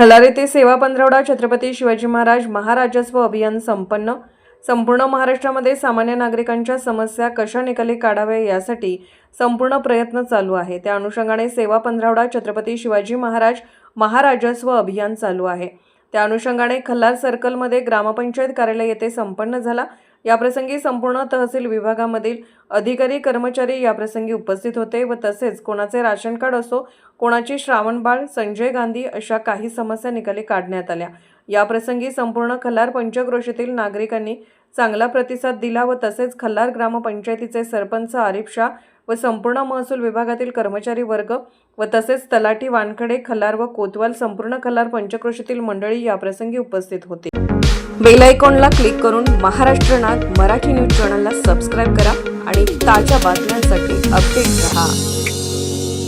खलार येथे सेवा पंधरवडा छत्रपती शिवाजी महाराज महाराजस्व अभियान संपन्न. संपूर्ण महाराष्ट्रामध्ये सामान्य नागरिकांच्या समस्या कशा निकाली काढाव्या यासाठी संपूर्ण प्रयत्न चालू आहे. त्या अनुषंगाने सेवा पंधरावडा छत्रपती शिवाजी महाराज महाराजस्व अभियान चालू आहे. त्या अनुषंगाने खल्लार सर्कलमध्ये ग्रामपंचायत कार्यालय येथे संपन्न झाला. याप्रसंगी संपूर्ण तहसील विभागामधील अधिकारी कर्मचारी याप्रसंगी उपस्थित होते व तसेच कोणाचे राशन कार्ड असो कोणाची श्रावणबाळ संजय गांधी अशा काही समस्या निकाली काढण्यात आल्या. याप्रसंगी संपूर्ण खल्लार पंचक्रोशीतील नागरिकांनी चांगला प्रतिसाद दिला व तसेच खल्लार ग्रामपंचायतीचे सरपंच आरिफ शाह व संपूर्ण महसूल विभागातील कर्मचारी वर्ग व तसेच तलाठी वानखडे खल्लार व कोतवाल संपूर्ण खल्लार पंचक्रोशीतील मंडळी याप्रसंगी उपस्थित होते. बेल आयकॉनला क्लिक करून महाराष्ट्र नाग मराठी न्यूज चॅनलला सबस्क्राईब करा आणि ताज्या बातम्यांसाठी अपडेट रहा.